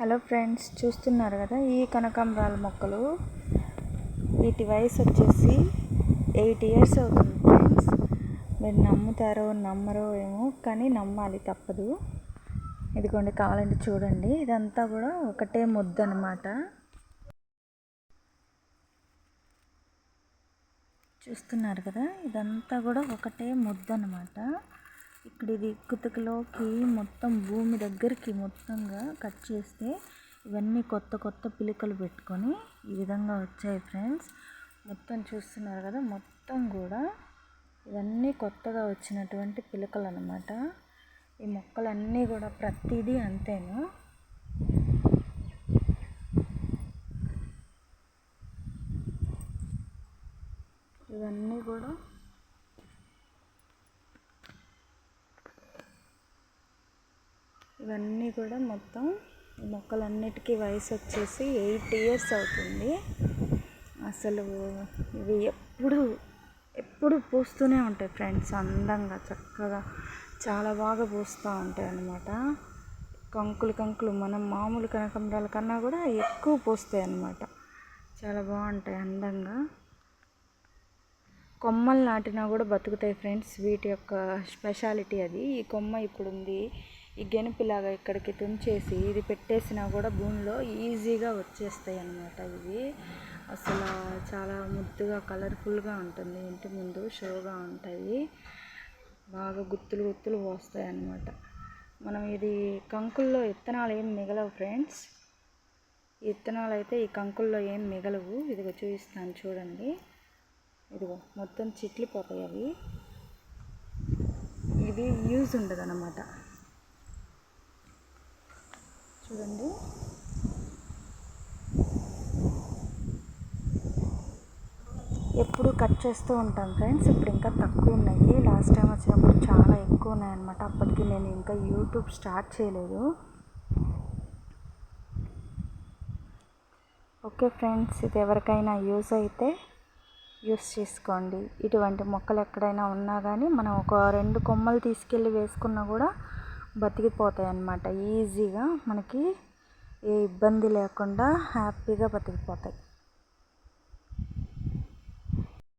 Hello friends చూస్తున్నారు కదా ఈ కనకాంబరాల మొక్కలు? వీటి వయసు వచ్చేసి ఎయిట్ ఇయర్స్ అవుతుంది ఫ్రెండ్స్. మీరు నమ్ముతారో నమ్మరో ఏమో కానీ నమ్మాలి తప్పదు. ఇదిగోండి కావాలంటే చూడండి. ఇదంతా కూడా ఒకటే ముద్ద అనమాట చూస్తున్నారు కదా ఇదంతా కూడా ఒకటే ముద్ద అనమాట ఇక్కడ ఇది కుతుకులోకి మొత్తం భూమి దగ్గరికి మొత్తంగా కట్ చేస్తే ఇవన్నీ కొత్త కొత్త పిలుకలు పెట్టుకొని ఈ విధంగా వచ్చాయి ఫ్రెండ్స్. మొత్తం చూస్తున్నారు కదా మొత్తం కూడా ఇవన్నీ కొత్తగా వచ్చినటువంటి పిలకలు అనమాట ఈ మొక్కలన్నీ కూడా ప్రతిదీ అంతేను. ఇవన్నీ కూడా ఇవన్నీ కూడా మొత్తం మొక్కలన్నిటికీ వయసు వచ్చేసి ఎయిట్ ఇయర్స్ అవుతుంది. అసలు ఇవి ఎప్పుడు ఎప్పుడు పూస్తూనే ఉంటాయి ఫ్రెండ్స్ అందంగా చక్కగా. చాలా బాగా పూస్తూ ఉంటాయి అన్నమాట. కంకులు కంకులు మనం మామూలు కనకాంబరాల కన్నా కూడా ఎక్కువ పూస్తాయి అన్నమాట. చాలా బాగుంటాయి అందంగా. కొమ్మలు నాటినా కూడా బతుకుతాయి ఫ్రెండ్స్ వీటి యొక్క స్పెషాలిటీ అది. ఈ కొమ్మ ఇప్పుడు ఉంది ఈ గెనుపులాగా ఇక్కడికి తుంచేసి ఇది పెట్టేసినా కూడా భూమిలో ఈజీగా వచ్చేస్తాయి అన్నమాట ఇవి. అసలు చాలా ముద్దుగా కలర్ఫుల్గా ఉంటుంది. ఇంటి ముందు షోగా ఉంటాయి. బాగా గుత్తులు గుత్తులు పోస్తాయి అన్నమాట మనం ఇది కంకుల్లో విత్తనాలు ఏం మిగలవు ఫ్రెండ్స్. విత్తనాలు అయితే ఈ కంకుల్లో ఏం మిగలవు. ఇదిగో చూపిస్తాను చూడండి. ఇదిగో మొత్తం చిట్లిపోతాయి అవి. ఇది యూజ్ ఉండదు అన్నమాట చూడండి. ఎప్పుడు కట్ చేస్తూ ఉంటాను ఫ్రెండ్స్. ఇప్పుడు ఇంకా తక్కువ ఉన్నాయి. లాస్ట్ టైం వచ్చినప్పుడు చాలా ఎక్కువ ఉన్నాయన్నమాట. అప్పటికి నేను ఇంకా యూట్యూబ్ స్టార్ట్ చేయలేదు. ఓకే ఫ్రెండ్స్ ఇది ఎవరికైనా యూజ్ అయితే యూస్ చేసుకోండి. ఇటువంటి మొక్కలు ఎక్కడైనా ఉన్నా కానీ మనం ఒక రెండు కొమ్మలు తీసుకెళ్ళి వేసుకున్నా కూడా బతికిపోతాయి అన్నమాట ఈజీగా మనకి ఏ ఇబ్బంది లేకుండా హ్యాపీగా బతికిపోతాయి.